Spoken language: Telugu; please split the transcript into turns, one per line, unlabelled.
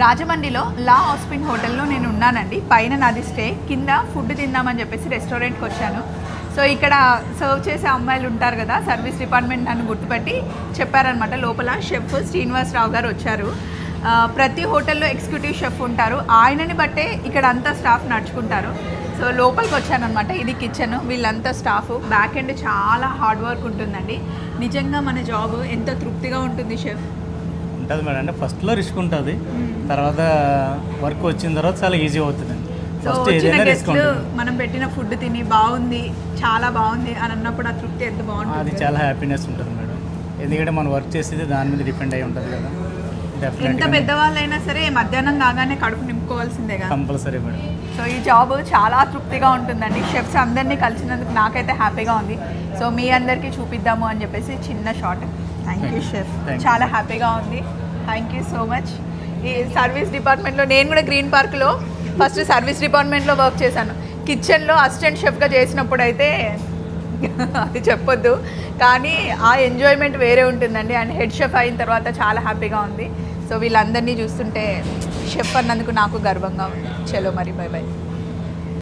రాజమండ్రిలో లా హాస్పిన్ హోటల్లో నేను ఉన్నానండి. పైన నాది స్టే. కింద ఫుడ్ తిందామని చెప్పేసి రెస్టారెంట్కి వచ్చాను. సో ఇక్కడ సర్వ్ చేసే అమ్మాయిలు ఉంటారు కదా సర్వీస్ డిపార్ట్మెంట్ నన్ను గుర్తుపెట్టి చెప్పారనమాట లోపల షెఫ్ శ్రీనివాసరావు గారు వచ్చారు. ప్రతి హోటల్లో ఎగ్జిక్యూటివ్ షెఫ్ ఉంటారు. ఆయనని బట్టే ఇక్కడ అంతా స్టాఫ్ నడుచుకుంటారు. సో లోపలికి వచ్చానమాట ఇది కిచెన్. వీళ్ళంతా స్టాఫ్. బ్యాక్ ఎండ్ చాలా హార్డ్ వర్క్ ఉంటుందండి. నిజంగా మన జాబ్ ఎంత తృప్తిగా ఉంటుంది షెఫ్.
ఉంటుంది మేడం. అంటే ఫస్ట్లో రిస్క్ ఉంటుంది. తర్వాత వర్క్ వచ్చిన తర్వాత చాలా ఈజీ అవుతుంది. ఫస్ట్ ఏదైనా రిస్క్
మనం పెట్టిన ఫుడ్ తిని బాగుంది చాలా బాగుంది అని అన్నప్పుడు ఆ తృప్తి ఎంత
అది
బాగుంటుంది
చాలా హ్యాపీనెస్ ఉంటుంది మేడం. ఎందుకంటే మనం వర్క్ చేసేది దాని మీద డిపెండ్ అయి ఉంటుంది కదా.
ఎంత పెద్దవాళ్ళైనా సరే మధ్యాహ్నం కాగానే కడుపు నింపుకోవాల్సిందే కదా.
Compulsory madam.
సో ఈ జాబ్ చాలా తృప్తిగా ఉంటుందండి. షెఫ్స్ అందరినీ కలిసినందుకు నాకైతే హ్యాపీగా ఉంది. సో మీ అందరికీ చూపిద్దాము అని చెప్పేసి చిన్న షార్ట్ థ్యాంక్ యూ షెఫ్. చాలా హ్యాపీగా ఉంది. థ్యాంక్ యూ సో మచ్ ఈ సర్వీస్ డిపార్ట్మెంట్లో నేను కూడా గ్రీన్ పార్క్లో ఫస్ట్ సర్వీస్ డిపార్ట్మెంట్లో వర్క్ చేశాను. కిచెన్లో అసిస్టెంట్ షెఫ్గా చేసినప్పుడు అయితే అది చెప్పొద్దు. కానీ ఆ ఎంజాయ్మెంట్ వేరే ఉంటుందండి. అండ్ హెడ్ షెఫ్ అయిన తర్వాత చాలా హ్యాపీగా ఉంది. సో వీళ్ళందరినీ చూస్తుంటే షెఫ్ అన్నందుకు నాకు గర్వంగా ఉంది. చలో మరి బై బై